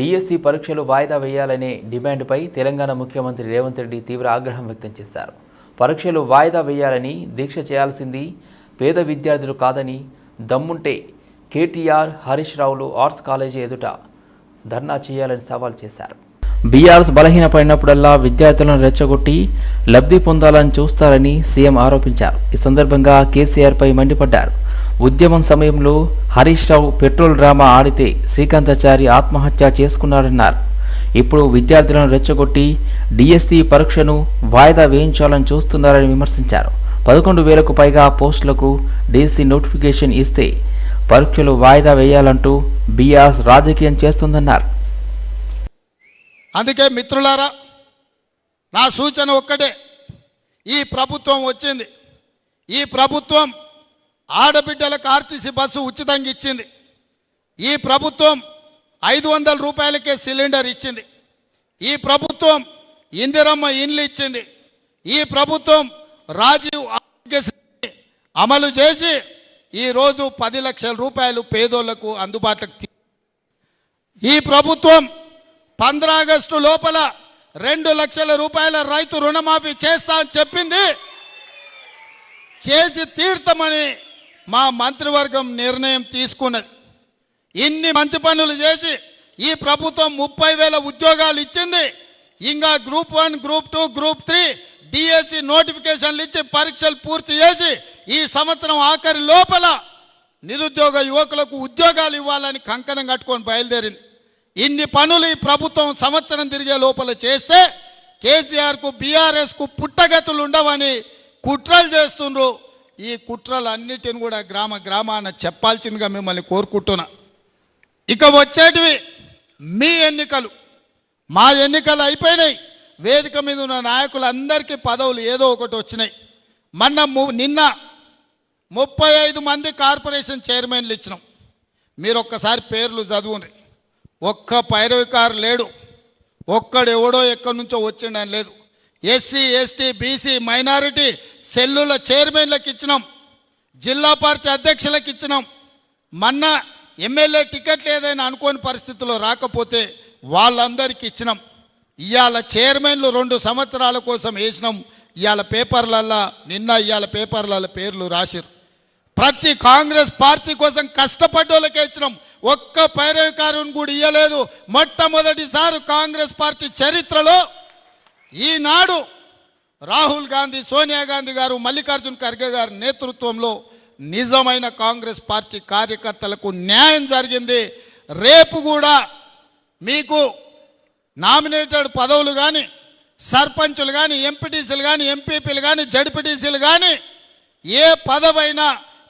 TSC పరీక్షలు వాయిదా వేయాలనే డిమాండ్పై తెలంగాణ ముఖ్యమంత్రి రేవంత్ రెడ్డి తీవ్ర ఆగ్రహం వ్యక్తం చేశారు. పరీక్షలు వాయిదా వేయాలని దీక్ష చేయాల్సింది పేద విద్యార్థులు కాదని దమ్ముంటే కేటీఆర్ హరీష్ రావులు ఆర్ట్స్ కాలేజీ ఎదుట ధర్నా చేయాలని సవాల్ చేశారు. బీఆర్ఎస్ బలహీనపడినప్పుడల్లా విద్యార్థులను రెచ్చగొట్టి లబ్ధి పొందాలని చూస్తారని సీఎం ఆరోపించారు. ఈ సందర్భంగా కేసీఆర్పై మండిపడ్డారు. ఉద్యమం సమయంలో హరీష్ రావు పెట్రోల్ డ్రామా ఆడితే శ్రీకాంతాచారి ఆత్మహత్య చేసుకున్నారన్నారు ఇప్పుడు విద్యార్థులను రెచ్చగొట్టి డిఎస్సి పరీక్షను వాయిదా వేయించాలని చూస్తున్నారని విమర్శించారు. పదకొండు వేలకు పైగా పోస్టులకు డిఎస్సి నోటిఫికేషన్ ఇస్తే పరీక్షలు వాయిదా వేయాలంటూ బిఆర్ రాజకీయం చేస్తుందన్నారు. అందుకే మిత్రులారా నా సూచన ఒక్కటే. ఈ ప్రభుత్వం వచ్చింది. ఈ ప్రభుత్వం ఆడబిడ్డలకు ఆర్టీసీ బస్సు ఉచితంగా ఇచ్చింది. ఈ ప్రభుత్వం ఐదు వందల రూపాయలకే సిలిండర్ ఇచ్చింది. ఈ ప్రభుత్వం ఇందిరమ్మ ఇండ్లు ఇచ్చింది. ఈ ప్రభుత్వం రాజీవ్ ఆరోగ్యశ్రీ అమలు చేసి ఈరోజు పది లక్షల రూపాయలు పేదోళ్ళకు అందుబాటులోకి తీ- ఈ ప్రభుత్వం పంద్రాగస్టు లోపల రెండు లక్షల రూపాయల రైతు రుణమాఫీ చేస్తా అని చెప్పింది. చేసి తీర్థమని మా మంత్రివర్గం నిర్ణయం తీసుకున్నది. ఇన్ని మంచి పనులు చేసి ఈ ప్రభుత్వం ముప్పై వేల ఉద్యోగాలు ఇచ్చింది. ఇంకా group one group two group three DSC నోటిఫికేషన్లు ఇచ్చి పరీక్షలు పూర్తి చేసి ఈ సంవత్సరం ఆఖరి లోపల నిరుద్యోగ యువకులకు ఉద్యోగాలు ఇవ్వాలని కంకణం కట్టుకొని బయలుదేరింది. ఇన్ని పనులు ఈ ప్రభుత్వం సంవత్సరం తిరిగే లోపల చేస్తే కేసీఆర్కు బీఆర్ఎస్కు పుట్టగతులు ఉండవని కుట్రలు చేస్తుండ్రు. ఈ కుట్రలన్నిటిని కూడా గ్రామ గ్రామాన చెప్పాల్సిందిగా మిమ్మల్ని కోరుకుంటున్నా. ఇక వచ్చేటివి మీ ఎన్నికలు. మా ఎన్నికలు అయిపోయినాయి. వేదిక మీద ఉన్న నాయకులందరికీ పదవులు ఏదో ఒకటి వచ్చినాయి. మొన్న ము- నిన్న ముప్పై ఐదు మంది కార్పొరేషన్ చైర్మన్లు ఇచ్చినాం. మీరు ఒక్కసారి పేర్లు చదువుని ఒక్క పైరవికారు లేడు. ఒక్కడెవడో ఎక్కడి నుంచో వచ్చిండని లేదు. ఎస్సీ ఎస్టీ బీసీ మైనారిటీ సెల్లుల చైర్మన్లకు ఇచ్చినాం. జిల్లా పార్టీ అధ్యక్షులకు ఇచ్చినాం. మొన్న ఎమ్మెల్యే టికెట్ ఏదైనా అనుకోని పరిస్థితుల్లో రాకపోతే వాళ్ళందరికీ ఇచ్చినాం. ఇవాళ చైర్మన్లు రెండు సంవత్సరాల కోసం వేసినాం. ఇవాళ పేపర్లల్లో నిన్న ఇవాళ పేపర్లలో పేర్లు రాసిరు ప్రతి కాంగ్రెస్ పార్టీ కోసం కష్టపడ్డోళ్ళకే ఇచ్చినాం. ఒక్క పైరవికారుని కూడా ఇయ్యలేదు. మొట్టమొదటిసారి కాంగ్రెస్ పార్టీ చరిత్రలో ఈనాడు రాహుల్ గాంధీ సోనియా గాంధీ గారు మల్లికార్జున్ ఖర్గే గారి నేతృత్వంలో నిజమైన కాంగ్రెస్ పార్టీ కార్యకర్తలకు న్యాయం జరిగింది. రేపు కూడా మీకు నామినేటెడ్ పదవులు కానీ సర్పంచులు కానీ ఎంపీటీసీలు కానీ ఎంపీపీలు కానీ జడ్పీటీసీలు కానీ ఏ పదవైనా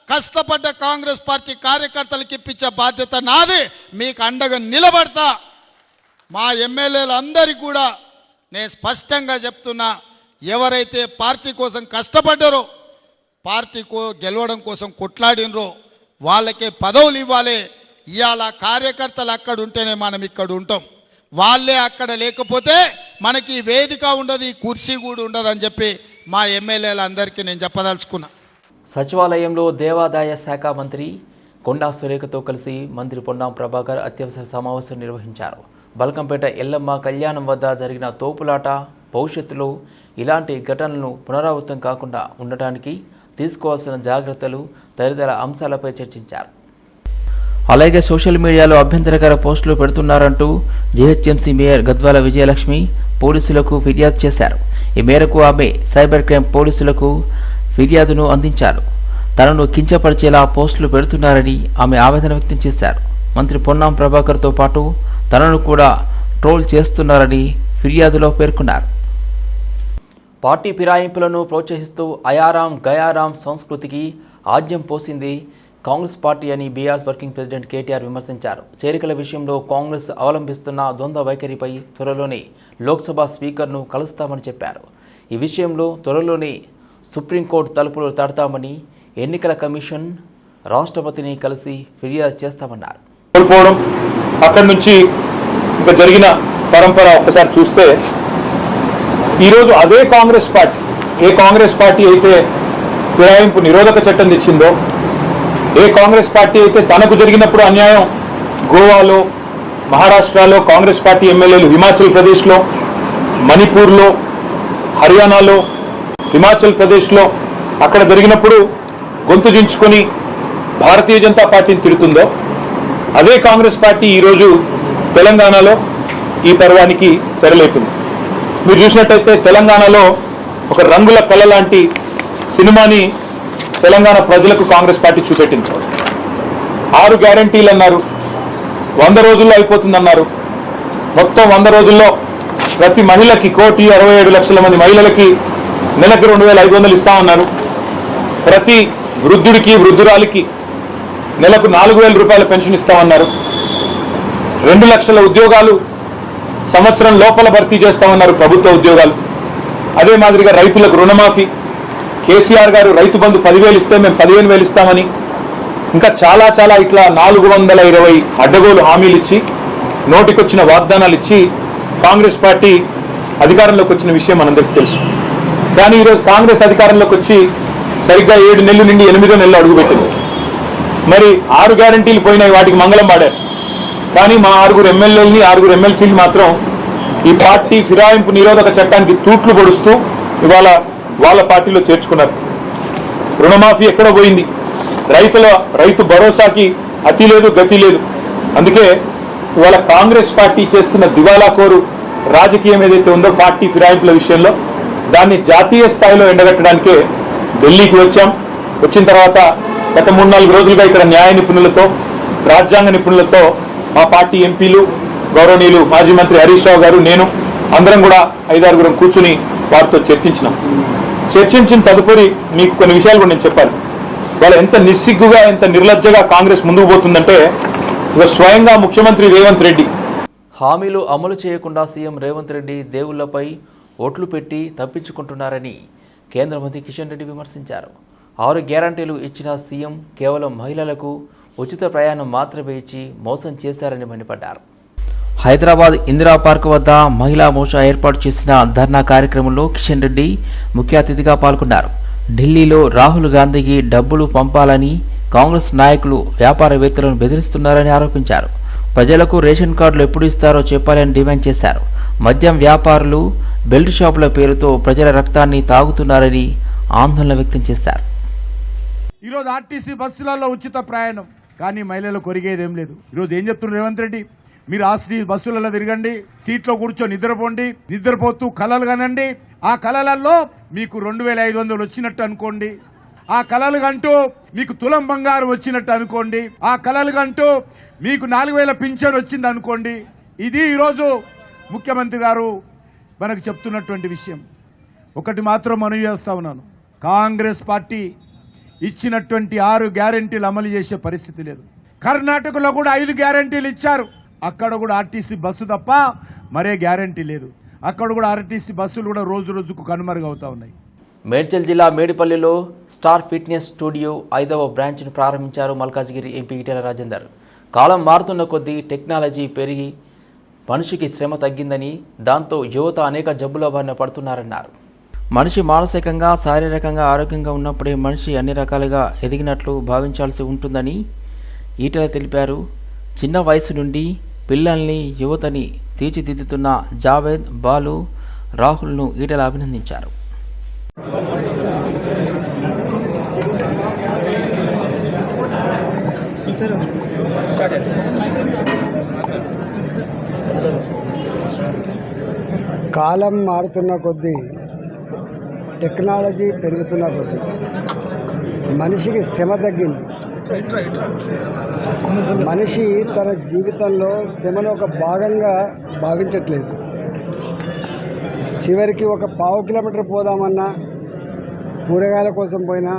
కష్టపడ్డ కాంగ్రెస్ పార్టీ కార్యకర్తలకు ఇప్పించే బాధ్యత నాది. మీకు అండగా నిలబడతా. మా ఎమ్మెల్యేలు అందరికీ కూడా నేను స్పష్టంగా చెప్తున్నా ఎవరైతే పార్టీ కోసం కష్టపడ్డారో పార్టీ కో గెలవడం కోసం కొట్లాడినరో వాళ్ళకే పదవులు ఇవ్వాలి. ఇవాళ కార్యకర్తలు అక్కడ ఉంటేనే మనం ఇక్కడ ఉంటాం. వాళ్ళే అక్కడ లేకపోతే మనకి వేదిక ఉండదు ఈ కుర్చీ కూడా ఉండదు అని చెప్పి మా ఎమ్మెల్యేలందరికీ నేను చెప్పదలుచుకున్నా. సచివాలయంలో దేవాదాయ శాఖ మంత్రి కొండా సురేఖతో కలిసి మంత్రి పొన్నాం ప్రభాకర్ అత్యవసర సమావేశం నిర్వహించారు. బల్కంపేట ఎల్లమ్మ కళ్యాణం వద్ద జరిగిన తోపులాట భవిష్యత్తులో ఇలాంటి ఘటనలు పునరావృతం కాకుండా ఉండటానికి తీసుకోవాల్సిన జాగ్రత్తలు తదితర అంశాలపై చర్చించారు. అలాగే సోషల్ మీడియాలో అభ్యంతరకర పోస్టులు పెడుతున్నారంటూ జీహెచ్ఎంసీ మేయర్ గద్వాల విజయలక్ష్మి పోలీసులకు ఫిర్యాదు చేశారు. ఈ మేరకు ఆమె సైబర్ క్రైమ్ పోలీసులకు ఫిర్యాదును అందించారు. తనను కించపరిచేలా పోస్టులు పెడుతున్నారని ఆమె ఆవేదన వ్యక్తం చేశారు. మంత్రి పొన్నాం ప్రభాకర్తో పాటు తనను కూడా ట్రోల్ చేస్తున్నారని ఫిర్యాదులో పేర్కొన్నారు. పార్టీ ఫిరాయింపులను ప్రోత్సహిస్తూ అయారాం గయారాం సంస్కృతికి ఆజ్యం పోసింది కాంగ్రెస్ పార్టీ అని బీఆర్ఎస్ వర్కింగ్ ప్రెసిడెంట్ కేటీఆర్ విమర్శించారు. చేరికల విషయంలో కాంగ్రెస్ అవలంబిస్తున్న ద్వంద్వ వైఖరిపై త్వరలోనే లోక్సభ స్పీకర్ను కలుస్తామని చెప్పారు. ఈ విషయంలో త్వరలోనే సుప్రీంకోర్టు తలుపులు తడతామని ఎన్నికల కమిషన్ రాష్ట్రపతిని కలిసి ఫిర్యాదు చేస్తామన్నారు. కోల్పోవడం. అక్కడి నుంచి ఇంకా జరిగిన పరంపర ఒక్కసారి చూస్తే ఈరోజు అదే కాంగ్రెస్ పార్టీ ఏ కాంగ్రెస్ పార్టీ అయితే ఫిరాయింపు నిరోధక చట్టం తెచ్చిందో ఏ కాంగ్రెస్ పార్టీ అయితే తనకు జరిగినప్పుడు అన్యాయం గోవాలో మహారాష్ట్రలో కాంగ్రెస్ పార్టీ ఎమ్మెల్యేలు హిమాచల్ ప్రదేశ్లో మణిపూర్లో హర్యానాలో హిమాచల్ ప్రదేశ్లో అక్కడ జరిగినప్పుడు గొంతు దించుకొని భారతీయ జనతా పార్టీని తిడుతుందో అదే కాంగ్రెస్ పార్టీ ఈరోజు తెలంగాణలో ఈ పర్వానికి తెరలేపింది. మీరు చూసినట్టయితే తెలంగాణలో ఒక రంగుల కళ లాంటి సినిమాని తెలంగాణ ప్రజలకు కాంగ్రెస్ పార్టీ చూపెట్టించారు. ఆరు గ్యారంటీలు అన్నారు వంద రోజుల్లో అయిపోతుందన్నారు. మొత్తం వంద రోజుల్లో ప్రతి మహిళకి కోటి అరవై ఏడు లక్షల మంది మహిళలకి నెలకు రెండు వేల ఐదు వందలు ఇస్తామన్నారు ప్రతి వృద్ధుడికి వృద్ధురాలికి నెలకు నాలుగు వేల రూపాయల పెన్షన్ ఇస్తామన్నారు. రెండు లక్షల ఉద్యోగాలు సంవత్సరం లోపల భర్తీ చేస్తామన్నారు ప్రభుత్వ ఉద్యోగాలు. అదే మాదిరిగా రైతులకు రుణమాఫీ. కేసీఆర్ గారు రైతు బంధు పదివేలు ఇస్తే మేము పదిహేను వేలు ఇస్తామని. ఇంకా చాలా చాలా ఇట్లా నాలుగు వందల ఇరవై అడ్డగోలు హామీలు ఇచ్చి నోటికొచ్చిన వాగ్దానాలు ఇచ్చి కాంగ్రెస్ పార్టీ అధికారంలోకి వచ్చిన విషయం మనందరికీ తెలుసు. కానీ ఈరోజు కాంగ్రెస్ అధికారంలోకి వచ్చి సరిగ్గా ఏడు నెలలు నుండి ఎనిమిదో నెలలు అడుగుపెట్టింది. మరి ఆరు గ్యారంటీలు పోయినాయి వాటికి మంగళం పాడారు. కానీ మా ఆరుగురు ఎమ్మెల్యేలని ఆరుగురు ఎమ్మెల్సీలు మాత్రం ఈ పార్టీ ఫిరాయింపు నిరోధక చట్టానికి తూట్లు పొడుస్తూ ఇవాళ వాళ్ళ పార్టీలో చేర్చుకున్నారు. రుణమాఫీ ఎక్కడ పోయింది? రైతుల రైతు భరోసాకి అతి లేదు గతి లేదు. అందుకే ఇవాళ కాంగ్రెస్ పార్టీ చేస్తున్న దివాలా కోరు రాజకీయం ఏదైతే ఉందో పార్టీ ఫిరాయింపుల విషయంలో దాన్ని జాతీయ స్థాయిలో ఎండగట్టడానికే ఢిల్లీకి వచ్చాం. వచ్చిన తర్వాత గత మూడు నాలుగు రోజులుగా ఇక్కడ న్యాయ నిపుణులతో రాజ్యాంగ నిపుణులతో మా పార్టీ ఎంపీలు గౌరవనీయులు మాజీ మంత్రి హరీష్ రావు గారు నేను అందరం కూడా ఐదారుగురం కూర్చుని వారితో చర్చించినాం. చర్చించిన తదుపరి మీకు కొన్ని విషయాలు కూడా నేను చెప్పాలి. వాళ్ళు ఎంత నిస్సిగ్గుగా ఎంత నిర్లజ్జగా కాంగ్రెస్ ముందుకు పోతుందంటే ఇక స్వయంగా ముఖ్యమంత్రి రేవంత్ రెడ్డి. హామీలు అమలు చేయకుండా సీఎం రేవంత్ రెడ్డి దేవుళ్ళపై ఓట్లు పెట్టి తప్పించుకుంటున్నారని కేంద్ర మంత్రి కిషన్ రెడ్డి విమర్శించారు. ఆరు గ్యారంటీలు ఇచ్చిన సీఎం కేవలం మహిళలకు ఉచిత ప్రయాణం మాత్రమే ఇచ్చి మోసం చేశారని మండిపడ్డారు. హైదరాబాద్ ఇందిరా పార్క్ వద్ద మహిళా మోర్చా ఏర్పాటు చేసిన ధర్నా కార్యక్రమంలో కిషన్ రెడ్డి ముఖ్య అతిథిగా పాల్గొన్నారు. ఢిల్లీలో రాహుల్ గాంధీకి డబ్బులు పంపాలని కాంగ్రెస్ నాయకులు వ్యాపారవేత్తలను బెదిరిస్తున్నారని ఆరోపించారు. ప్రజలకు రేషన్ కార్డులు ఎప్పుడు ఇస్తారో చెప్పాలని డిమాండ్ చేశారు. మద్యం వ్యాపారులు బెల్ట్ షాపుల పేరుతో ప్రజల రక్తాన్ని తాగుతున్నారని ఆందోళన వ్యక్తం చేశారు. ఈరోజు ఆర్టీసీ బస్సులలో ఉచిత ప్రయాణం. కానీ మహిళలలో కొరిగేది ఏం లేదు. ఈరోజు ఏం చెప్తున్నారు రేవంత్ రెడ్డి? మీరు ఆస్తి బస్సులలో తిరగండి సీట్లో కూర్చొని నిద్రపోండి నిద్రపోతూ కలలు కనండి. ఆ కలలలో మీకు రెండు వేల ఐదు వందలు వచ్చినట్టు అనుకోండి. ఆ కలలు కంటూ మీకు తులం బంగారం వచ్చినట్టు అనుకోండి. ఆ కలలు కంటూ మీకు నాలుగు వేల పింఛన్ వచ్చింది అనుకోండి. ఇది ఈరోజు ముఖ్యమంత్రి గారు మనకు చెప్తున్నటువంటి విషయం. ఒకటి మాత్రం మనవి చేస్తా ఉన్నాను. కాంగ్రెస్ పార్టీ ఇచ్చినటువంటి ఆరు గ్యారంటీలు అమలు చేసే పరిస్థితి లేదు. కర్ణాటకలో కూడా ఐదు గ్యారంటీలు ఇచ్చారు. అక్కడ కూడా ఆర్టీసీ బస్సు తప్ప మరే గ్యారంటీ లేదు. అక్కడ కూడా ఆర్టీసీ బస్సులు కూడా రోజు రోజుకు కనుమరుగవుతా ఉన్నాయి. మేడ్చల్ జిల్లా మేడిపల్లిలో స్టార్ ఫిట్నెస్ స్టూడియో ఐదవ బ్రాంచ్ను ప్రారంభించారు మల్కాజ్గిరి ఎంపీ ఈటెల రాజేందర్. కాలం మారుతున్న కొద్దీ టెక్నాలజీ పెరిగి మనిషికి శ్రమ తగ్గిందని దాంతో యువత అనేక జబ్బుల బారిన పడుతున్నారన్నారు. మనిషి మానసికంగా శారీరకంగా ఆరోగ్యంగా ఉన్నప్పుడే మనిషి అన్ని రకాలుగా ఎదిగినట్లు భావించాల్సి ఉంటుందని ఈటల తెలిపారు. చిన్న వయసు నుండి పిల్లల్ని యువతని తీర్చిదిద్దుతున్న జావేద్ బాలు రాహుల్ను ఈటల అభినందించారు. కాలం మారుతున్న కొద్దీ టెక్నాలజీ పెరుగుతున్న కొద్దీ మనిషికి శ్రమ తగ్గింది. మనిషి తన జీవితంలో శ్రమను ఒక భాగంగా భావించట్లేదు. చివరికి ఒక పావు కిలోమీటర్ పోదామన్నా కూరగాయల కోసం పోయినా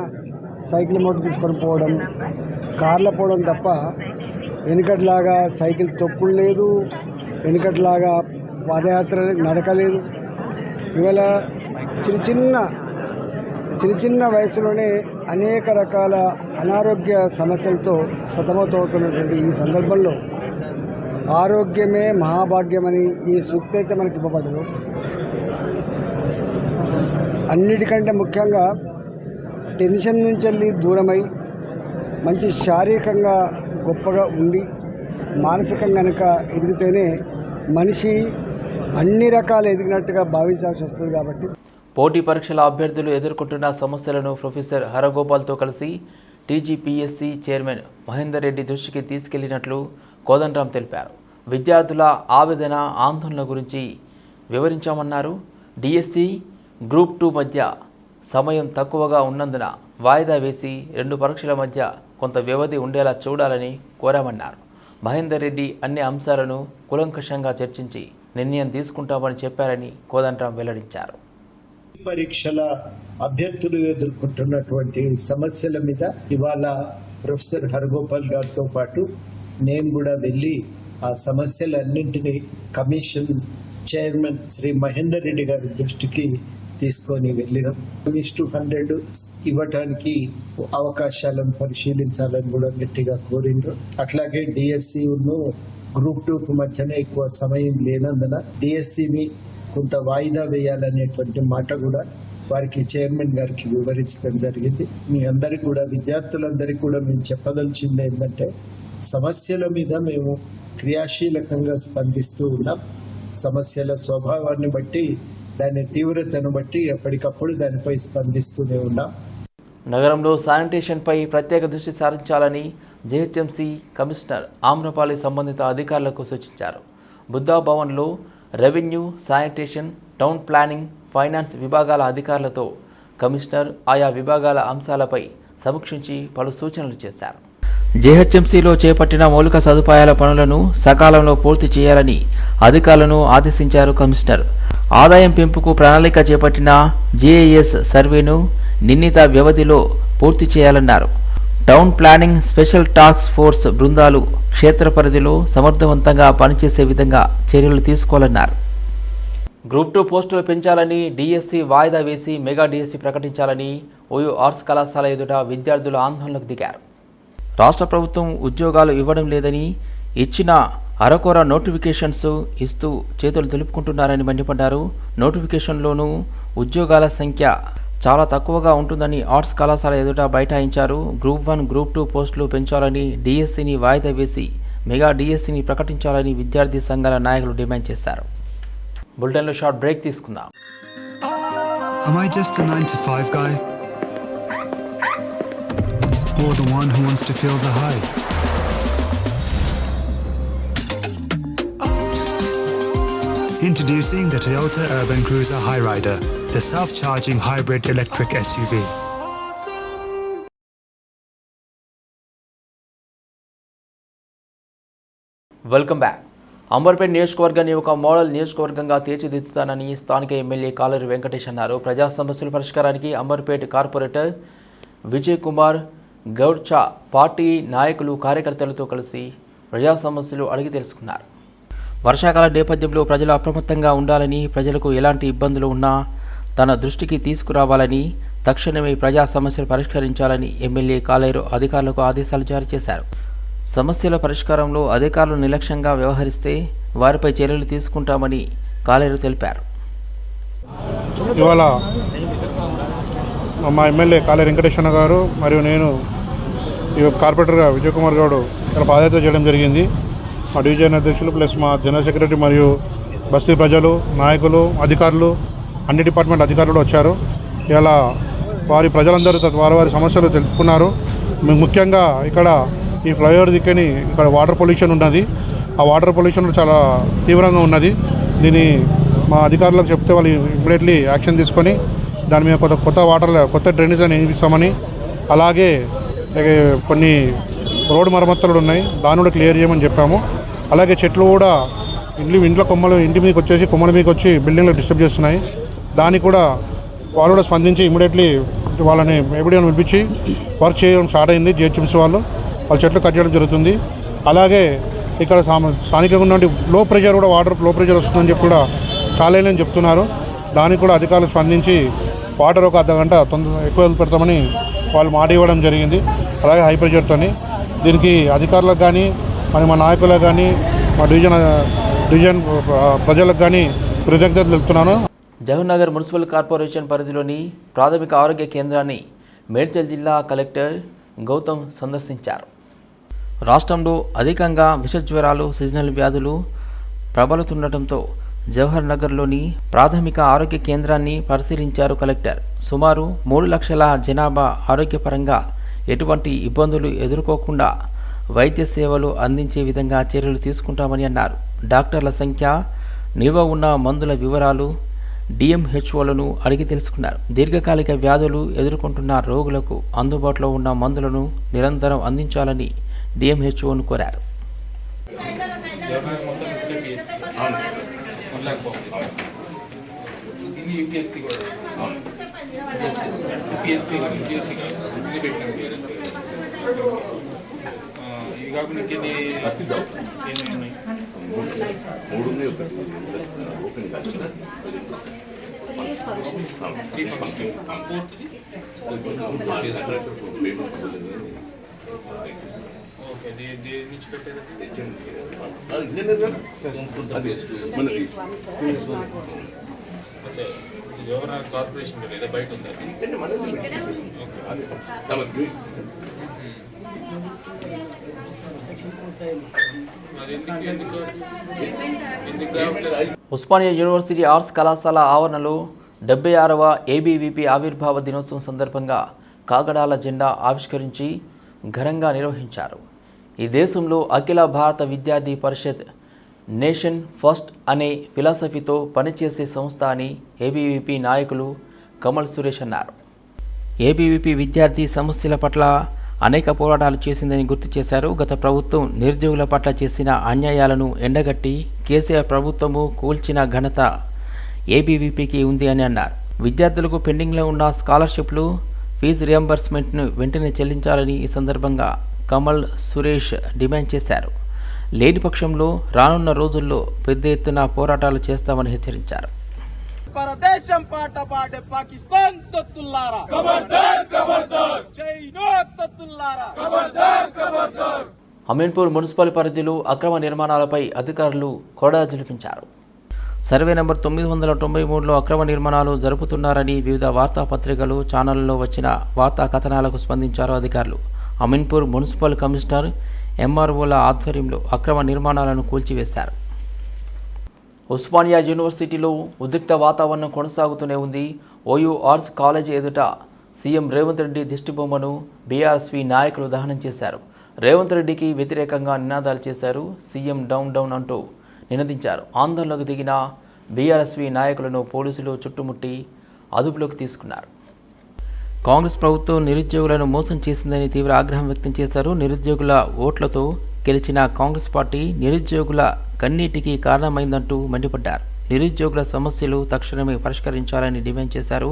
సైకిల్ మోటార్ తీసుకొని పోవడం కార్లో పోవడం తప్ప వెనుకట్లాగా సైకిల్ తొక్కులు లేదు వెనుకట్లాగా పాదయాత్ర నడకలేదు. ఇవాళ చిన్న చిన్న చిన్న చిన్న వయసులోనే అనేక రకాల అనారోగ్య సమస్యలతో సతమతమవుతున్నటువంటి ఈ సందర్భంలో ఆరోగ్యమే మహాభాగ్యమని ఈ సూక్తి అయితే మనకి ఇవ్వబడదు అన్నిటికంటే ముఖ్యంగా టెన్షన్ నుంచి వెళ్ళి దూరమై మంచి శారీరకంగా గొప్పగా ఉండి మానసికంగా కనుక ఎదిగితేనే మనిషి అన్ని రకాలు ఎదిగినట్టుగా భావించాల్సి వస్తుంది కాబట్టి. పోటీ పరీక్షల అభ్యర్థులు ఎదుర్కొంటున్న సమస్యలను ప్రొఫెసర్ హరగోపాల్తో కలిసి టీజీపీఎస్సీ చైర్మన్ మహేందర్ రెడ్డి దృష్టికి తీసుకెళ్ళినట్లు కోదండరాం తెలిపారు. విద్యార్థుల ఆవేదన ఆందోళన గురించి వివరించామన్నారు. డిఎస్సి గ్రూప్ టూ మధ్య సమయం తక్కువగా ఉన్నందున వాయిదా వేసి రెండు పరీక్షల మధ్య కొంత వ్యవధి ఉండేలా చూడాలని కోరామన్నారు. మహేందర్ రెడ్డి అన్ని అంశాలను కులంకషంగా చర్చించి నిర్ణయం తీసుకుంటామని చెప్పారని కోదండరాం వెల్లడించారు. పరీక్షల అభ్యర్థులు ఎదుర్కొంటున్నటువంటి సమస్యల మీద ఇవాళ ప్రొఫెసర్ హరగోపాల్ గారితో పాటు నేను కూడా వెళ్ళి ఆ సమస్యలన్నింటినీ కమిషన్ చైర్మన్ శ్రీ మహేందర్ రెడ్డి గారి దృష్టికి తీసుకొని వెళ్ళినాం. టూ హండ్రెడ్ ఇవ్వటానికి అవకాశాలను పరిశీలించాలని కూడా గట్టిగా కోరిండ్రు. అట్లాగే డిఎస్సి గ్రూప్ టూ మధ్యన ఎక్కువ సమయం లేనందున డిఎస్సిని కొంత వాయిదా వేయాలనేటువంటి మాట కూడా వారికి చైర్మన్ గారికి వివరించడం జరిగింది. మీ అందరికి కూడా విద్యార్థులందరికీ కూడా మేము చెప్పదలిచింది ఏంటంటే సమస్యల మీద మేము క్రియాశీలకంగా స్పందిస్తూ ఉన్నాం. సమస్యల స్వభావాన్ని బట్టి దాని తీవ్రతను బట్టి ఎప్పటికప్పుడు దానిపై స్పందిస్తూనే ఉన్నాం. నగరంలో శానిటేషన్పై ప్రత్యేక దృష్టి సారించాలని జేహెచ్ఎంసీ కమిషనర్ ఆమ్రపాలి సంబంధిత అధికారులకు సూచించారు. బుద్ధా భవన్లో revenue sanitation town planning finance విభాగాల అధికారులతో కమిషనర్ ఆయా విభాగాల అంశాలపై సమీక్షించి పలు సూచనలు చేశారు. జీహెచ్ఎంసీలో చేపట్టిన మౌలిక సదుపాయాల పనులను సకాలంలో పూర్తి చేయాలని అధికారులను ఆదేశించారు కమిషనర్. ఆదాయం పెంపుకు ప్రణాళిక చేపట్టిన జేఏఎస్ సర్వేను నిర్ణీత వ్యవధిలో పూర్తి చేయాలన్నారు. Town planning special task force బృందాలు క్షేత్ర పరిధిలో సమర్థవంతంగా పనిచేసే విధంగా చర్యలు తీసుకోవాలన్నారు. గ్రూప్ టూ పోస్టులు పెంచాలని డిఎస్సి వాయిదా వేసి మెగా డిఎస్సి ప్రకటించాలని ఓయూ ఆర్ట్స్ కళాశాల ఎదుట విద్యార్థులు ఆందోళనకు దిగారు. రాష్ట్ర ప్రభుత్వం ఉద్యోగాలు ఇవ్వడం లేదని ఇచ్చిన అరకొర నోటిఫికేషన్స్ ఇస్తూ చేతులు తెలుపుకుంటున్నారని మండిపడ్డారు. నోటిఫికేషన్లోనూ ఉద్యోగాల సంఖ్య చాలా తక్కువగా ఉంటుందని ఆర్ట్స్ కళాశాల ఎదుట బైఠాయించారు గ్రూప్ వన్ గ్రూప్ టూ పోస్టులు పెంచాలని డిఎస్సిని వాయిదా వేసి మెగా డిఎస్సిని ప్రకటించాలని విద్యార్థి సంఘాల నాయకులు డిమాండ్ చేశారు బులెటిన్లో షార్ట్ బ్రేక్ తీసుకుందాం Am I just a 9 to 5 guy? Or the one who wants to feel the hype? Introducing the Toyota Urban Cruiser Highrider, the self charging hybrid electric SUV. Welcome back Amberpet నియోజకవర్గాన్ని ఒక model నియోజకవర్గంగా తీర్చిదిద్దుతానని స్థానిక MLA కాలరి Venkatesh అన్నారు. ప్రజా సమస్యల పరిష్కారానికి Amberpet corporator Vijay Kumar గౌడ్చా party నాయకులు కార్యకర్తలతో కలిసి ప్రజా సమస్యలు అడిగి తెలుసుకున్నారు. వర్షాకాల నేపథ్యంలో ప్రజలు అప్రమత్తంగా ఉండాలని ప్రజలకు ఎలాంటి ఇబ్బందులు ఉన్నా తన దృష్టికి తీసుకురావాలని తక్షణమే ప్రజా సమస్యలు పరిష్కరించాలని ఎమ్మెల్యే కాలేరు అధికారులకు ఆదేశాలు జారీ చేశారు. సమస్యల పరిష్కారంలో అధికారులు నిర్లక్ష్యంగా వ్యవహరిస్తే వారిపై చర్యలు తీసుకుంటామని కాలేరు తెలిపారు. ఇవాళ మా ఎమ్మెల్యే కాలే వెంకటేశ్వర గారు మరియు నేను ఈ కార్పొరేటర్గా విజయకుమార్ గౌడ్ ఇలా పాదయాత్ర చేయడం జరిగింది. మా డివిజన్ అధ్యక్షులు ప్లస్ మా జనరల్ సెక్రటరీ మరియు బస్తీ ప్రజలు నాయకులు అధికారులు అన్ని డిపార్ట్మెంట్ అధికారులు వచ్చారు. ఇలా వారి ప్రజలందరూ వారి వారి సమస్యలు తెలుపుకున్నారు. ముఖ్యంగా ఇక్కడ ఈ ఫ్లైఓవర్ దిక్కని ఇక్కడ వాటర్ పొల్యూషన్ ఉన్నది. ఆ వాటర్ పొల్యూషన్ చాలా తీవ్రంగా ఉన్నది. దీన్ని మా అధికారులకు చెప్తే వాళ్ళు ఇమ్మీడియట్లీ యాక్షన్ తీసుకొని దాని మీద కొత్త కొత్త వాటర్ కొత్త డ్రైనేజ్ అని వేయిస్తామని అలాగే కొన్ని రోడ్డు మరమ్మతులు ఉన్నాయి. దాన్ని కూడా క్లియర్ చేయమని చెప్పాము. అలాగే చెట్లు కూడా ఇంట్లో ఇంట్లో కొమ్మలు ఇంటి మీదకి వచ్చేసి కొమ్మల మీదకి వచ్చి బిల్డింగ్లో డిస్టర్బ్ చేస్తున్నాయి. దానికి కూడా వాళ్ళు కూడా స్పందించి ఇమీడియట్లీ వాళ్ళని ఎప్పుడైనా పిలిపించి వర్క్ చేయడం స్టార్ట్ అయింది జిహెచ్ఎంసీ వాళ్ళు. వాళ్ళ చెట్లు కట్ చేయడం జరుగుతుంది. అలాగే ఇక్కడ సామ- స్థానికంగా ఉన్నటువంటి లో ప్రెషర్ కూడా వాటర్లో ప్రెషర్ వస్తుందని చెప్పి కూడా చాలేనని చెప్తున్నారు. దానికి కూడా అధికారులు స్పందించి వాటర్ ఒక అర్ధ గంట తొందర ఎక్కువ పెడతామని వాళ్ళు మాట ఇవ్వడం జరిగింది. అలాగే హై ప్రెషర్తోని దీనికి అధికారులకు కానీ మరి మా నాయకులకు కానీ మా డివిజన్ డివిజన్ ప్రజలకు కానీ కృతజ్ఞతలు తెలుపుతున్నాను. జవహర్నగర్ మున్సిపల్ కార్పొరేషన్ పరిధిలోని ప్రాథమిక ఆరోగ్య కేంద్రాన్ని మేడ్చల్ జిల్లా కలెక్టర్ గౌతమ్ సందర్శించారు. రాష్ట్రంలో అధికంగా విషజ్వరాలు సీజనల్ వ్యాధులు ప్రబలుతుండటంతో జవహర్ నగర్లోని ప్రాథమిక ఆరోగ్య కేంద్రాన్ని పరిశీలించారు కలెక్టర్. సుమారు మూడు లక్షల జనాభా ఆరోగ్యపరంగా ఎటువంటి ఇబ్బందులు ఎదుర్కోకుండా వైద్య సేవలు అందించే విధంగా చర్యలు తీసుకుంటామని అన్నారు. డాక్టర్ల సంఖ్య నిల్వ ఉన్న మందుల వివరాలు డిఎంహెచ్ఓలను అడిగి తెలుసుకున్నారు. దీర్ఘకాలిక వ్యాధులు ఎదుర్కొంటున్న రోగులకు అందుబాటులో ఉన్న మందులను నిరంతరం అందించాలని డిఎంహెచ్ఓను కోరారు. ఇవి కాకుండా ఇంకెన్ని ఎన్ని ఉన్నాయి త్రీ ఫంక్షన్. ఫోర్త్ది ఓకే దే- దేని నుంచి పెట్టేది అచ్చా, ఇది ఎవరైనా కార్పొరేషన్ లేదా బయట ఉందా? ఉస్మానియా యూనివర్సిటీ ఆర్ట్స్ కళాశాల ఆవరణలో డెబ్బై ఆరవ ఏబీవీపీ ఆవిర్భావ దినోత్సవం సందర్భంగా కాగడాల జెండా ఆవిష్కరించి ఘనంగా నిర్వహించారు. ఈ దేశంలో అఖిల భారత విద్యార్థి పరిషత్ నేషన్ ఫస్ట్ అనే ఫిలాసఫీతో పనిచేసే సంస్థ అని ఏబీవీపీ నాయకులు కమల్ సురేష్ అన్నారు. ఏబీవీపీ విద్యార్థి సమస్యల పట్ల అనేక పోరాటాలు చేసిందని గుర్తు చేశారు. గత ప్రభుత్వం నిరుద్యోగుల పట్ల చేసిన అన్యాయాలను ఎండగట్టి కేసీఆర్ ప్రభుత్వము కూల్చిన ఘనత ఏబీవీపీకి ఉంది అని అన్నారు. విద్యార్థులకు పెండింగ్లో ఉన్న స్కాలర్షిప్లు ఫీజు రియంబర్స్మెంట్ను వెంటనే చెల్లించాలని ఈ సందర్భంగా కమల్ సురేష్ డిమాండ్ చేశారు. లేని పక్షంలో రానున్న రోజుల్లో పెద్ద ఎత్తున పోరాటాలు చేస్తామని హెచ్చరించారు. భారతదేశం పాట పాడే పాకిస్తాన్ తొత్తుల్లారా. ఖబర్దార్ ఖబర్దార్ చైనా తొత్తుల్లారా. ఖబర్దార్ ఖబర్దార్ అమీన్పూర్ మున్సిపల్ పరిధిలో అక్రమ నిర్మాణాలపై అధికారులు కొరడా జులిపించారు. సర్వే నెంబర్ తొమ్మిది వందల తొంభై మూడులో అక్రమ నిర్మాణాలు జరుపుతున్నారని వివిధ వార్తాపత్రికలు ఛానళ్ళలో వచ్చిన వార్తా కథనాలకు స్పందించారు అధికారులు. అమీన్పూర్ మున్సిపల్ కమిషనర్ ఎంఆర్ఓల ఆధ్వర్యంలో అక్రమ నిర్మాణాలను కూల్చివేశారు. ఉస్మానియా యూనివర్సిటీలో ఉద్రిక్త వాతావరణం కొనసాగుతూనే ఉంది. ఓయూ ఆర్ట్స్ కాలేజ్ ఎదుట సీఎం రేవంత్ రెడ్డి దిష్టిబొమ్మను బీఆర్ఎస్వి నాయకులు దహనం చేశారు. రేవంత్ రెడ్డికి వ్యతిరేకంగా నినాదాలు చేశారు సీఎం డౌన్ డౌన్ అంటూ నినదించారు. ఆందోళనకు దిగిన బీఆర్ఎస్వి నాయకులను పోలీసులు చుట్టుముట్టి అదుపులోకి తీసుకున్నారు. కాంగ్రెస్ ప్రభుత్వం నిరుద్యోగులను మోసం చేసిందని తీవ్ర ఆగ్రహం వ్యక్తం చేశారు. నిరుద్యోగుల ఓట్లతో గెలిచిన కాంగ్రెస్ పార్టీ నిరుద్యోగుల కన్నీటికి కారణమైందంటూ మండిపడ్డారు. నిరుద్యోగుల సమస్యలు తక్షణమే పరిష్కరించాలని డిమాండ్ చేశారు.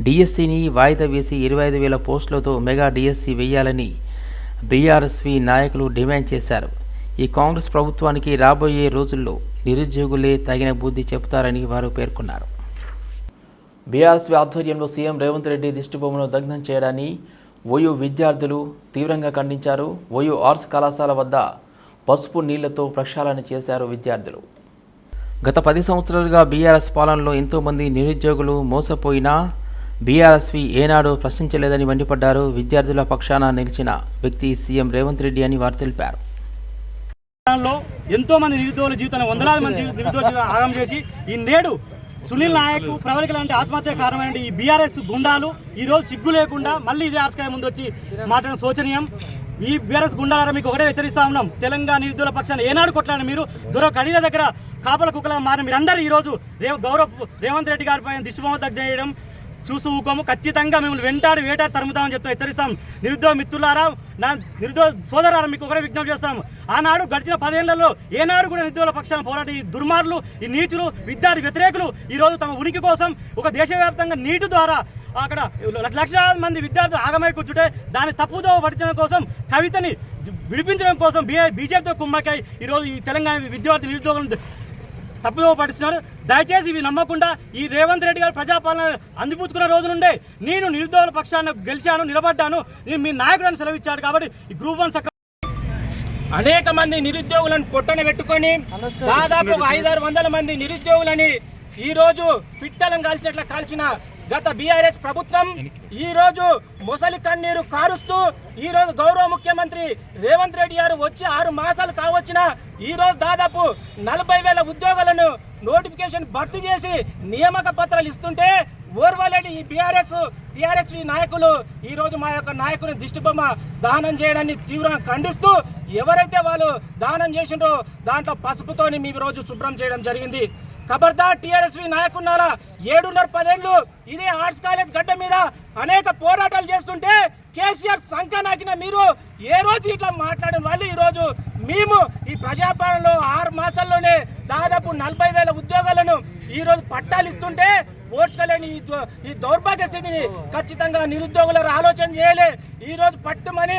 డిఎస్సిని వాయిదా వేసి ఇరవై ఐదు వేల పోస్టులతో మెగా డిఎస్సి వేయాలని బీఆర్ఎస్వి నాయకులు డిమాండ్ చేశారు. ఈ కాంగ్రెస్ ప్రభుత్వానికి రాబోయే రోజుల్లో నిరుద్యోగులే తగిన బుద్ధి చెబుతారని వారు పేర్కొన్నారు. బీఆర్ఎస్వి ఆధ్వర్యంలో సీఎం రేవంత్ రెడ్డి దిష్టిబొమ్మను దగ్ధం చేయడాన్ని ఓయూ విద్యార్థులు తీవ్రంగా ఖండించారు. ఓయూ ఆర్ట్స్ కళాశాల వద్ద పసుపు నీళ్ళతో ప్రక్షాళన చేశారు విద్యార్థులు. గత పది సంవత్సరాలుగా బీఆర్ఎస్ పాలనలో ఎంతోమంది నిరుద్యోగులు మోసపోయినా బీఆర్ఎస్వి ఏనాడు ప్రశ్నించలేదని మండిపడ్డారు విద్యార్థుల పక్షాన నిలిచిన వ్యక్తి సీఎం రేవంత్ రెడ్డి అని వారు తెలిపారు. ఎంతో మంది నిరుద్యోగుల జీవితాన్ని వందలాది మంది నిరుద్యోగుల ఆగం చేసి ఈ నేడు సునీల్ నాయక్ ప్రవళిక లాంటి ఆత్మహత్య కారణమైన ఈ బీఆర్ఎస్ గుండాలు ఈ రోజు సిగ్గు లేకుండా మళ్ళీ ఇదే ఆర్స్కాయ ముందు వచ్చి మాట్లాడడం శోచనీయం. ఈ బీఆర్ఎస్ గుండాల మీకు ఒకటే హెచ్చరిస్తా ఉన్నాం. తెలంగాణ నిరుద్యోగుల పక్షాన్ని ఏనాడు కొట్లాడిన మీరు దొరక కడీల దగ్గర కాపల కుక్కల మారిన మీరందరూ ఈ రోజు రేవ గౌరవ్ రేవంత్ రెడ్డి గారి పైన దిశబొమ్మ దగ్గర చేయడం చూసుకోము ఊకోము ఖచ్చితంగా మిమ్మల్ని వెంటాడి వేటాడి తరుముతామని చెప్తాం హెచ్చరిస్తాం. నిరుద్యోగ మిత్రులారా నా నిరుద్యోగ సోదరారా మీకు ఒకరే విజ్ఞప్తి చేస్తాం. ఆనాడు గడిచిన పదేళ్ళలో ఏనాడు కూడా నిరుద్యోగుల పక్షాన పోరాట ఈ దుర్మార్లు ఈ నీచులు విద్యార్థి వ్యతిరేకులు ఈరోజు తమ ఉనికి కోసం ఒక దేశవ్యాప్తంగా నీటి ద్వారా అక్కడ లక్షలాది మంది విద్యార్థులు ఆగమై కూర్చుంటే దాన్ని తప్పుదోవ పట్టించడం కోసం కవితని విడిపించడం కోసం బీజేపీతో కుమ్మకాయ ఈరోజు ఈ తెలంగాణ విద్యార్థి నిరుద్యోగులను తప్పుదోవ పట్టిస్తున్నారు. దయచేసి ఇవి నమ్మకుండా ఈ రేవంత్ రెడ్డి గారు ప్రజాపాలన అందిపుచ్చుకున్న రోజు నుండే నేను నిరుద్యోగుల పక్షాన గెలిచాను నిలబడ్డాను. నేను మీ నాయకుడిని సెలవిచ్చాడు కాబట్టి ఈ గ్రూప్ వన్ అనేక మంది నిరుద్యోగులను పొట్టన పెట్టుకొని దాదాపు ఒక ఐదారు వందల మంది నిరుద్యోగులని ఈ రోజు పిట్టలను కాల్చేట్లా కాల్చిన గత బీఆర్ఎస్ ప్రభుత్వం ఈ రోజు ముసలి కన్నీరు కారుస్తూ ఈ రోజు గౌరవ ముఖ్యమంత్రి రేవంత్ రెడ్డి గారు వచ్చి ఆరు మాసాలు కావచ్చిన ఈ రోజు దాదాపు నలభై వేల ఉద్యోగాలను నోటిఫికేషన్ భర్తీ చేసి నియామక పత్రాలు ఇస్తుంటే ఓర్వలేని ఈ బీఆర్ఎస్ టీఆర్ఎస్ నాయకులు ఈ రోజు మా యొక్క నాయకుని దిష్టిబొమ్మ దానం చేయడాన్ని తీవ్రంగా ఖండిస్తూ ఎవరైతే వాళ్ళు దానం చేసిండ్రో దాంట్లో పసుపుతోని మీ రోజు శుభ్రం చేయడం జరిగింది. ఖబర్దార్ టిఆర్ఎస్వి నాయకున్నారా? ఏడున్నర పదేళ్ళు ఇదే ఆర్ట్స్ కాలేజ్ గడ్డ మీద అనేక పోరాటాలు చేస్తుంటే కేసీఆర్ సంఖ నాకిన మీరు ఏ రోజు ఇట్లా మాట్లాడిన వాళ్ళు ఈరోజు? మేము ఈ ప్రజాపాలనలో ఆరు మాసాల్లోనే దాదాపు నలభై వేల ఉద్యోగాలను ఈరోజు పట్టాలు ఇస్తుంటే ఓర్చుకోలేని ఈ ఈ దౌర్భాగ్య స్థితిని ఖచ్చితంగా నిరుద్యోగులు ఆలోచన చేయలే. ఈరోజు పట్టుమని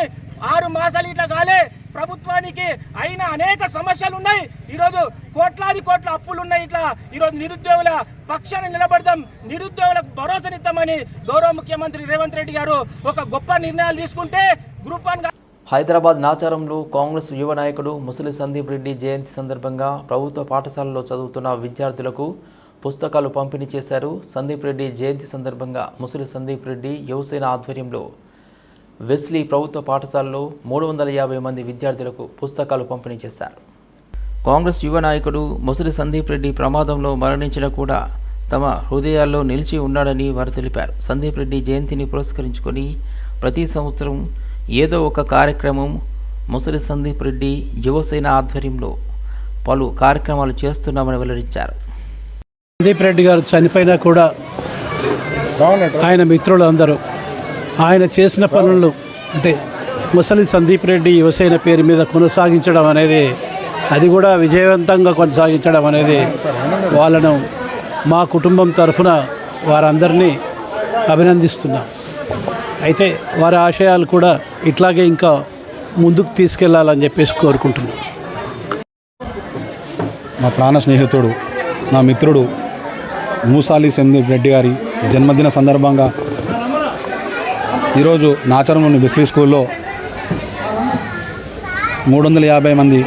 ఆరు మాసాలు ఇట్లా కాలే. ప్రభుత్వానికి అయిన అనేక సమస్యలు ఉన్నాయి ఈరోజు కోట్లాది కోట్ల అప్పులు ఉన్నాయి ఇట్లా. ఈరోజు నిరుద్యోగుల పక్షాన నిలబడదాం నిరుద్యోగులకు భరోసానిద్దామని గౌరవ ముఖ్యమంత్రి రేవంత్ రెడ్డి గారు ఒక గొప్ప నిర్ణయాలు తీసుకుంటే గ్రూప్ వన్ హైదరాబాద్ నాచారంలో కాంగ్రెస్ యువ నాయకుడు ముసలి సందీప్ రెడ్డి జయంతి సందర్భంగా ప్రభుత్వ పాఠశాలలో చదువుతున్న విద్యార్థులకు పుస్తకాలు పంపిణీ చేశారు సందీప్ రెడ్డి జయంతి సందర్భంగా ముసలి సందీప్ రెడ్డి యువసేన ఆధ్వర్యంలో. వెస్లీ ప్రభుత్వ పాఠశాలలో మూడు వందల యాభై మంది విద్యార్థులకు పుస్తకాలు పంపిణీ చేశారు. కాంగ్రెస్ యువ నాయకుడు ముసలి సందీప్ రెడ్డి ప్రమాదంలో మరణించిన కూడా తమ హృదయాల్లో నిలిచి ఉన్నాడని వారు తెలిపారు. సందీప్ రెడ్డి జయంతిని పురస్కరించుకొని ప్రతి సంవత్సరం ఏదో ఒక కార్యక్రమం ముసలి సందీప్ రెడ్డి యువసేన ఆధ్వర్యంలో పలు కార్యక్రమాలు చేస్తున్నామని వెల్లడించారు. సందీప్ రెడ్డి గారు చనిపోయినా కూడా ఆయన మిత్రులు అందరూ ఆయన చేసిన పనులు అంటే ముసలి సందీప్ రెడ్డి యువసేన పేరు మీద కొనసాగించడం అనేది అది కూడా విజయవంతంగా కొనసాగించడం అనేది వాళ్ళను మా కుటుంబం తరఫున వారందరినీ అభినందిస్తున్నాం. అయితే వారి ఆశయాలు కూడా ఇట్లాగే ఇంకా ముందుకు తీసుకెళ్ళాలని చెప్పేసి కోరుకుంటున్నాం. మా ప్రాణ స్నేహితుడు నా మిత్రుడు మూసాలి సందీప్ రెడ్డి గారి జన్మదిన సందర్భంగా ఈరోజు నాచరంలోని బిస్లీ స్కూల్లో మూడు వందల యాభై మంది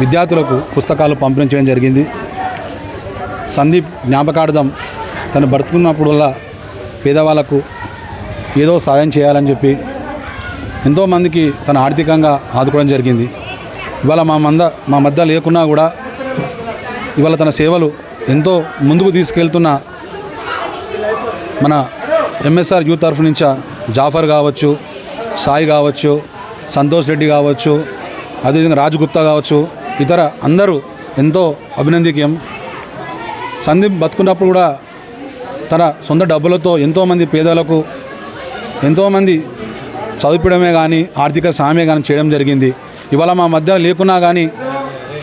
విద్యార్థులకు పుస్తకాలు పంపిణీ చేయడం జరిగింది. సందీప్ జ్ఞాపకార్థం తను బ్రతుకున్నప్పుడల్లా పేదవాళ్ళకు ఏదో సాయం చేయాలని చెప్పి ఎంతోమందికి తను ఆర్థికంగా ఆదుకోవడం జరిగింది. ఇవాళ మా మంద మా మధ్య లేకున్నా కూడా ఇవాళ తన సేవలు ఎంతో ముందుకు తీసుకెళ్తున్న మన ఎంఎస్ఆర్ యూత్ తరఫు నుంచి జాఫర్ కావచ్చు సాయి కావచ్చు సంతోష్ రెడ్డి కావచ్చు అదేవిధంగా రాజ్గుప్తా కావచ్చు ఇతర అందరూ ఎంతో అభినందనీయం సందీప్ బతుకున్నప్పుడు కూడా తన సొంత డబ్బులతో ఎంతోమంది పేదలకు ఎంతోమంది చదువుకోవడమే కానీ ఆర్థిక సామే కానీ చేయడం జరిగింది. ఇవాళ మా మధ్య లేకున్నా కానీ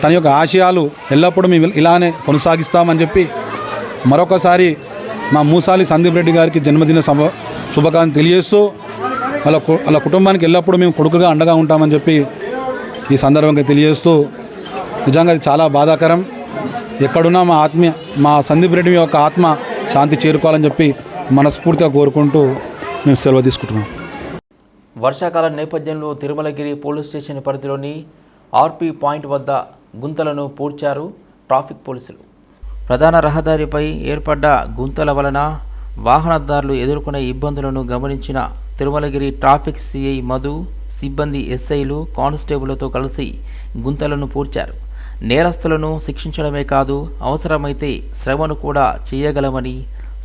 తన యొక్క ఆశయాలు ఎల్లప్పుడూ మేము ఇలానే కొనసాగిస్తామని చెప్పి మరొకసారి మా మూసాలి సందీప్ రెడ్డి గారికి జన్మదిన శుభ శుభాకాంక్షలు తెలియజేస్తూ వాళ్ళ వాళ్ళ కుటుంబానికి ఎల్లప్పుడూ మేము కొడుకుగా అండగా ఉంటామని చెప్పి ఈ సందర్భంగా తెలియజేస్తూ నిజంగా అది చాలా బాధాకరం. ఎక్కడున్నా మా ఆత్మీయ మా సందీప్ రెడ్డి యొక్క ఆత్మ శాంతి చేరుకోవాలని చెప్పి మనస్ఫూర్తిగా కోరుకుంటూ మేము సెలవు తీసుకుంటున్నాం. వర్షాకాలం నేపథ్యంలో తిరుమలగిరి పోలీస్ స్టేషన్ పరిధిలోని ఆర్పీ పాయింట్ వద్ద గుంతలను పూడ్చారు ట్రాఫిక్ పోలీసులు. ప్రధాన రహదారిపై ఏర్పడ్డ గుంతల వలన వాహనదారులు ఎదుర్కొనే ఇబ్బందులను గమనించిన తిరుమలగిరి ట్రాఫిక్ సిఐ మధు సిబ్బంది ఎస్ఐలు కానిస్టేబుల్తో కలిసి గుంతలను పూడ్చారు. నేరస్తులను శిక్షించడమే కాదు అవసరమైతే శ్రమను కూడా చేయగలమని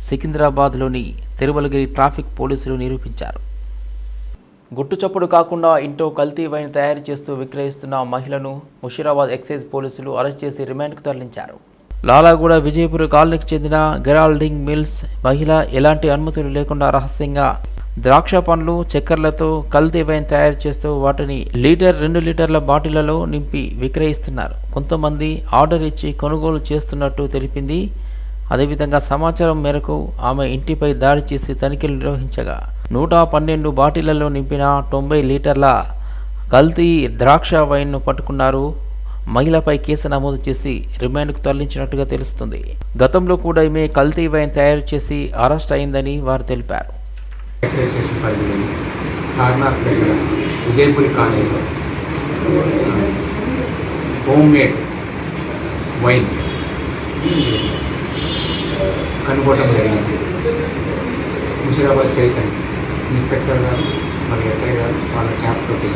సికింద్రాబాద్లోని తిరుమలగిరి ట్రాఫిక్ పోలీసులు నిరూపించారు. గుట్టుచప్పుడు కాకుండా ఇంట్లో కల్తీ వైన్ తయారు చేస్తూ విక్రయిస్తున్న మహిళను ముషీరాబాద్ ఎక్సైజ్ పోలీసులు అరెస్ట్ చేసి రిమాండ్కు తరలించారు. లాలాగూడ విజయపుర కాలనీకి చెందిన గెరాల్డింగ్ మిల్స్ మహిళ ఎలాంటి అనుమతులు లేకుండా రహస్యంగా ద్రాక్ష పండ్లు చక్కెరలతో కల్తీ వైన్ తయారు చేస్తూ వాటిని లీటర్ రెండు లీటర్ల బాటిళ్ళలో నింపి విక్రయిస్తున్నారు. కొంతమంది ఆర్డర్ ఇచ్చి కొనుగోలు చేస్తున్నట్టు తెలిపింది. అదేవిధంగా సమాచారం మేరకు ఆమె ఇంటిపై దాడి చేసి తనిఖీలు నిర్వహించగా నూట పన్నెండు బాటిళ్ళలో నింపిన తొంభై లీటర్ల కల్తీ ద్రాక్ష వైన్ను పట్టుకున్నారు. మహిళపై కేసు నమోదు చేసి రిమాండ్కు తరలించినట్టుగా తెలుస్తుంది. గతంలో కూడా ఈమె కల్తీ వైన్ తయారు చేసి అరెస్ట్ అయిందని వారు తెలిపారు. Vijayapuri station home made wine కనుగోవటం జరిగింది. ముషీరాబాద్ స్టేషన్ ఇన్స్పెక్టర్ గారు మరి ఎస్ఐ గారు వాళ్ళ స్టాఫ్ తోటి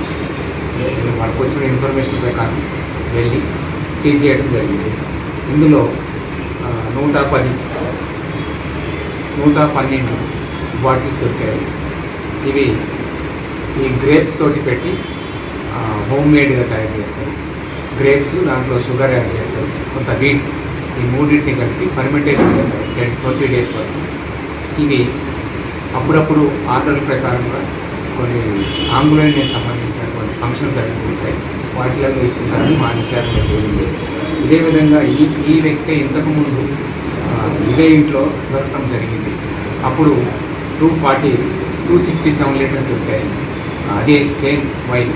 వాళ్ళకు వచ్చిన ఇన్ఫర్మేషన్ ప్రకారం వెళ్ళి సీజ్ చేయడం జరిగింది. ఇందులో నూట పది నూట పన్నెండు బాటిల్స్ దొరికాయి. ఇవి ఈ గ్రేప్స్ తోటి పెట్టి హోమ్ మేడ్గా తయారు చేస్తారు. గ్రేప్స్ దాంట్లో షుగర్ యాడ్ చేస్తారు. కొంత వీట్ ఈ మూడింటిని కలిపి ఫర్మెంటేషన్ చేస్తారు. టెన్ ట్వంటీ డేస్ వరకు. ఇవి అప్పుడప్పుడు ఆర్డర్ ప్రకారంగా కొన్ని ఆంగ్లేయునికి సంబంధించినటువంటి ఫంక్షన్స్ అనేవి ఉంటాయి. పార్టీలకు ఇస్తున్నారని మా విచారణ జరిగింది. ఇదే విధంగా ఈ ఈ వ్యక్తి ఇంతకుముందు ఇదే ఇంట్లో దొరకడం జరిగింది. అప్పుడు two forty two sixty seven litres దొరికాయి. అదే సేమ్ వైన్.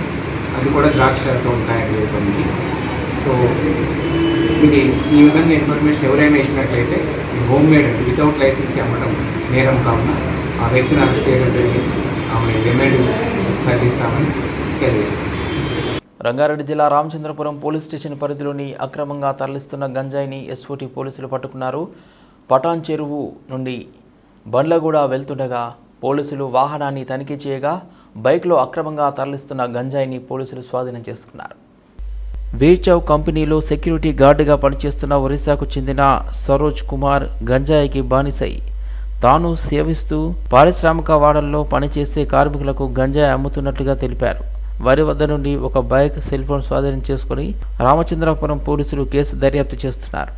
అది కూడా ద్రాక్షతో ఉంటాయని చెప్పండి. సో ఇది ఈ విధంగా ఇన్ఫర్మేషన్ ఎవరైనా ఇచ్చినట్లయితే ఇది హోమ్ మేడ్ అండి వితౌట్ లైసెన్స్ అమ్మడం నేరం కావున ఆ వ్యక్తిని అరెస్ట్ చేయడం జరిగింది. ఆమె రిమైండ్ తగ్గిస్తామని తెలియజేస్తాం రంగారెడ్డి జిల్లా రామచంద్రపురం పోలీస్ స్టేషన్ పరిధిలోని అక్రమంగా తరలిస్తున్న గంజాయిని ఎస్ఓటి పోలీసులు పట్టుకున్నారు. పటాన్ చెరువు నుండి బండ్లగూడ వెళ్తుండగా పోలీసులు వాహనాన్ని తనిఖీ చేయగా బైక్లో అక్రమంగా తరలిస్తున్న గంజాయిని పోలీసులు స్వాధీనం చేసుకున్నారు. వీర్చౌ కంపెనీలో సెక్యూరిటీ గార్డుగా పనిచేస్తున్న ఒరిస్సాకు చెందిన సరోజ్ కుమార్ గంజాయికి బానిసై. తాను సేవిస్తూ పారిశ్రామిక వాడల్లో పనిచేసే కార్మికులకు గంజాయి అమ్ముతున్నట్లుగా తెలిపారు. వారి వద్ద నుండి ఒక బైక్ సెల్ ఫోన్ స్వాధీనం చేసుకుని రామచంద్రపురం పోలీసులు కేసు దర్యాప్తు చేస్తున్నారు.